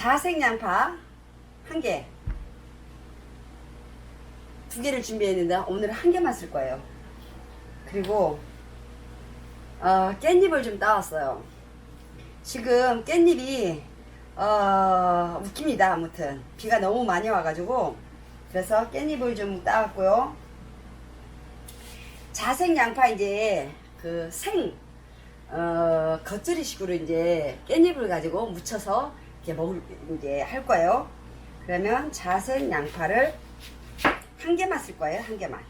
자색 양파 한 개. 두 개를 준비했는데 오늘 한 개만 쓸 거예요. 그리고 어, 깻잎을 좀 따왔어요. 지금 깻잎이 어, 웃깁니다. 아무튼 비가 너무 많이 와가지고 그래서 깻잎을 좀 따왔고요. 자색 양파 이제 그생 어, 겉절이식으로 이제 깻잎을 가지고 묻혀서 이렇게 먹을 이제 할 거예요. 그러면 자색 양파를 한 개만 쓸 거예요. 한 개만.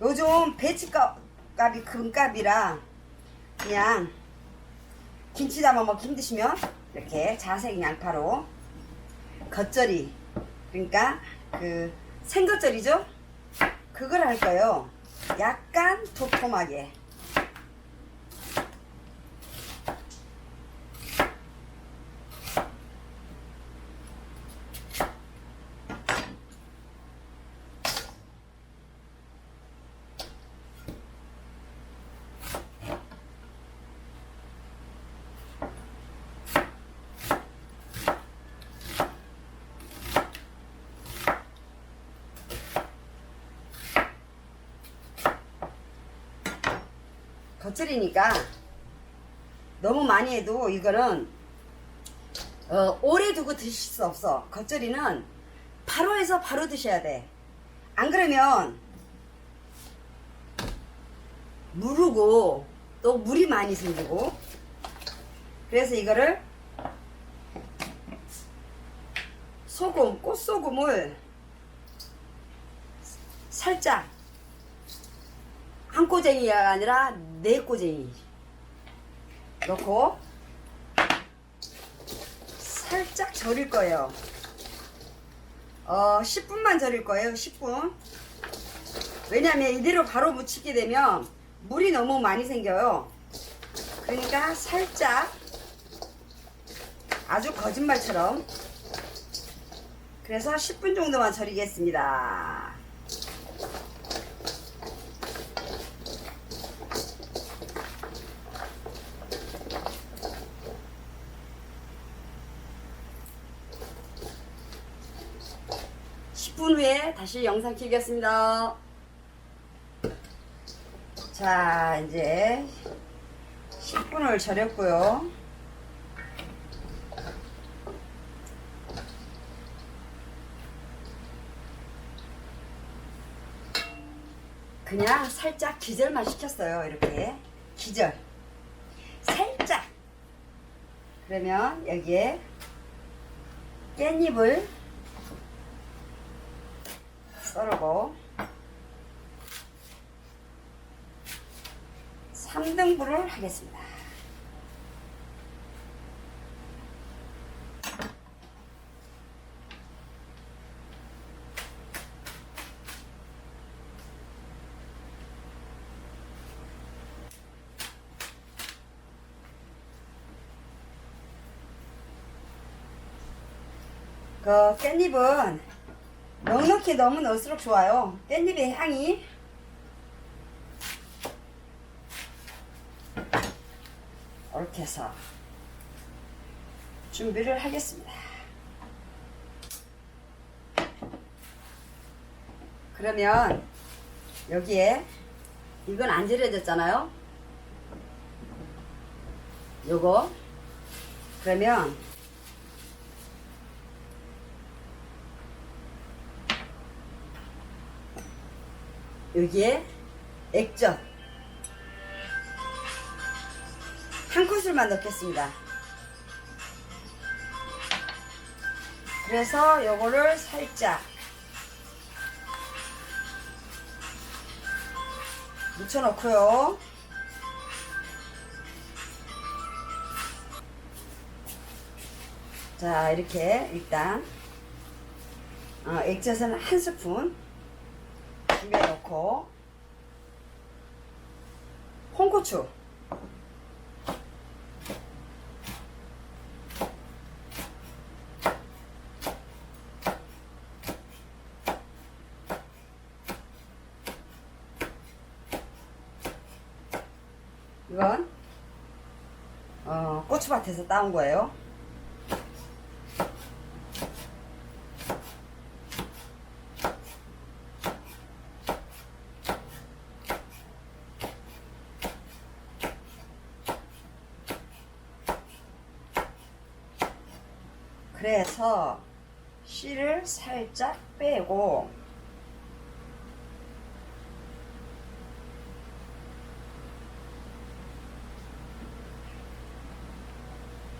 요즘 배치값이 큰 값이라 그냥 김치 담아 먹기 힘드시면 이렇게 자색 양파로 겉절이 그러니까 그 생겉절이죠? 그걸 할 거예요. 약간 도톰하게. 겉절이니까 너무 많이 해도 이거는 어, 오래 두고 드실 수 없어. 겉절이는 바로 해서 바로 드셔야 돼. 안 그러면 무르고 또 물이 많이 생기고 그래서 이거를 소금, 꽃소금을 살짝 한 꼬쟁이가 아니라 네 꼬쟁이 넣고 살짝 절일 거예요. 어, 10분만 절일 거예요. 10분. 왜냐면 이대로 바로 묻히게 되면 물이 너무 많이 생겨요. 그러니까 살짝 아주 거짓말처럼 그래서 10분 정도만 절이겠습니다. 십분 후에 다시 영상 키겠습니다. 자, 이제 10분을 절였고요. 그냥 살짝 기절만 시켰어요. 이렇게. 기절. 살짝. 그러면 여기에 깻잎을 썰고 3등분을 하겠습니다. 그 깻잎은 넉넉히 넣으면 넣을수록 좋아요. 깻잎의 향이 이렇게 해서 준비를 하겠습니다. 그러면 여기에 이건 안 절여졌잖아요. 요거 그러면 여기에 액젓 한 큰술만 넣겠습니다. 그래서 요거를 살짝 묻혀 놓고요. 자 이렇게 일단 어, 액젓은 한 스푼 준비해 놓고 홍고추 이건 어, 고추밭에서 따온 거예요. 그래서 씨를 살짝 빼고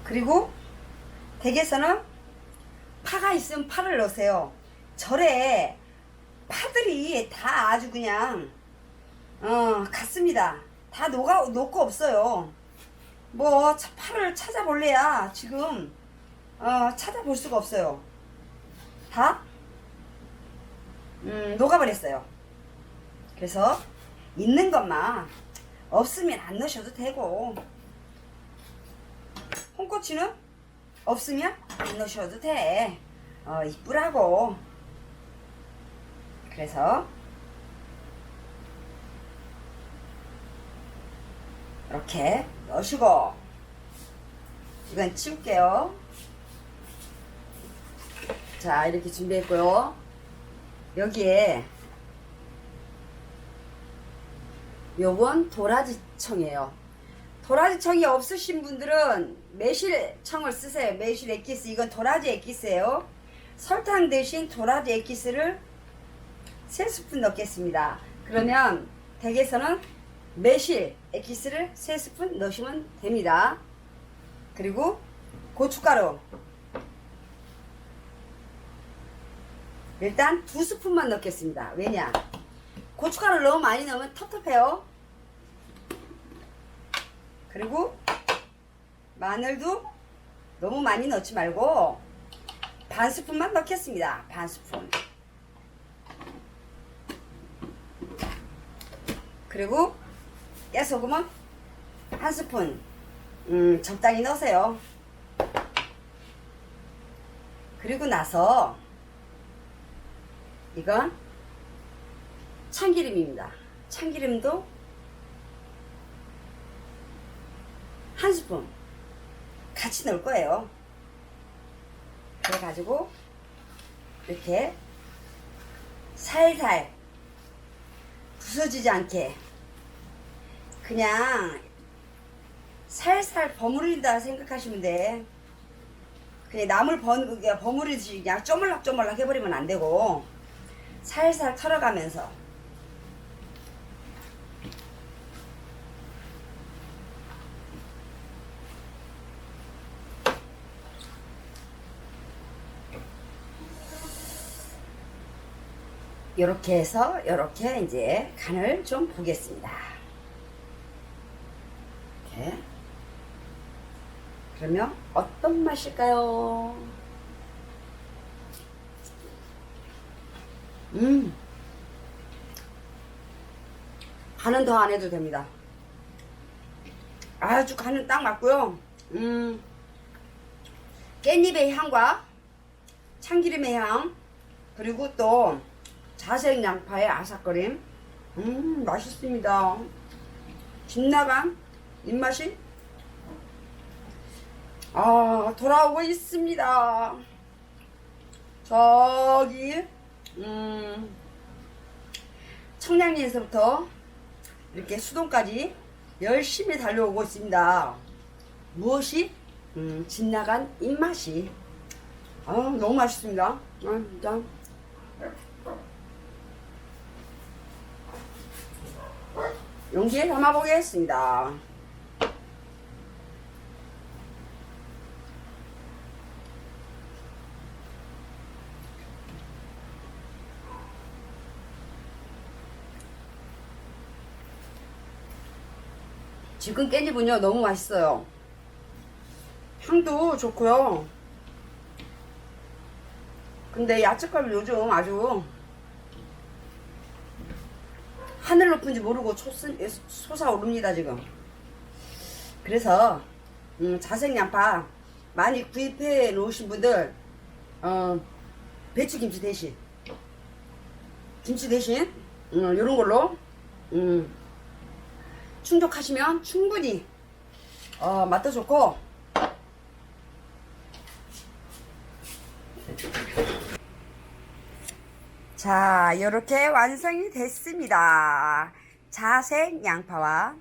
그리고 댁에서는 파가 있으면 파를 넣으세요. 절에 파들이 다 아주 그냥 어 같습니다. 다 녹아 녹고 없어요. 뭐 차- 파를 찾아볼래야 지금 어 찾아볼 수가 없어요. 다 음, 녹아버렸어요. 그래서 있는 것만 없으면 안 넣으셔도 되고 홍고추는 없으면 안 넣으셔도 돼. 어, 이쁘라고. 그래서 이렇게 넣으시고 이건 치울게요. 자, 이렇게 준비했고요. 여기에 요건 도라지청이에요. 도라지청이 없으신 분들은 매실청을 쓰세요. 매실 액기스. 이건 도라지 액기스예요. 설탕 대신 도라지 액기스를 3스푼 넣겠습니다. 그러면 댁에서는 매실 액기스를 3스푼 넣으시면 됩니다. 그리고 고춧가루 일단 두 스푼만 넣겠습니다. 왜냐? 고춧가루 너무 많이 넣으면 텁텁해요. 그리고 마늘도 너무 많이 넣지 말고 반 스푼만 넣겠습니다. 반 스푼. 그리고 깨소금은 한 스푼 음, 적당히 넣으세요. 그리고 나서 이건 참기름입니다. 참기름도 한 스푼 같이 넣을 거예요. 그래가지고 이렇게 살살 부서지지 않게 그냥 살살 버무린다 생각하시면 돼. 그냥 나물 버무리듯이 그냥 쪼물락쪼물락 해버리면 안 되고 살살 털어가면서 이렇게 해서 이렇게 이제 간을 좀 보겠습니다. 이렇게 그러면 어떤 맛일까요? 음 간은 더 안 해도 됩니다. 아주 간은 딱 맞고요. 음 깻잎의 향과 참기름의 향 그리고 또 자색 양파의 아삭거림. 음, 맛있습니다. 집 나간 입맛이 아, 돌아오고 있습니다. 저기, 음, 청량리에서부터 이렇게 수동까지 열심히 달려오고 있습니다. 무엇이? 음, 집 나간 입맛이. 아, 너무 맛있습니다. 아, 진짜. 용기에 담아보겠습니다. 지금 깻잎은요 너무 맛있어요. 향도 좋고요. 근데 야채값이 요즘 아주 하늘 높은지 모르고 솟은, 솟아오릅니다 지금 그래서 음, 자색 양파 많이 구입해 놓으신 분들 어, 배추김치 대신 김치 대신 음, 이런 걸로 음, 충족하시면 충분히 어, 맛도 좋고 자, 이렇게 완성이 됐습니다. 자색 양파와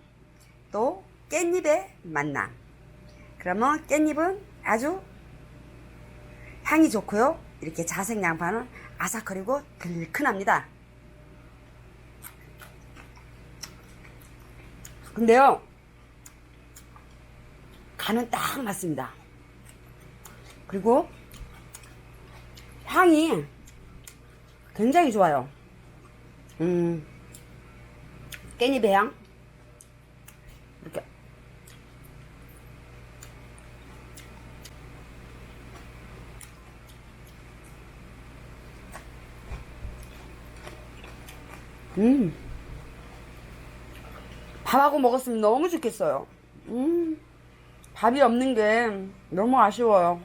또 깻잎의 만남. 그러면 깻잎은 아주 향이 좋고요. 이렇게 자색 양파는 아삭거리고 글큰합니다. 근데요, 간은 딱 맞습니다. 그리고 향이 굉장히 좋아요. 음, 깻잎의 향. 이렇게. 음. 밥하고 먹었으면 너무 좋겠어요. 음. 밥이 없는 게 너무 아쉬워요.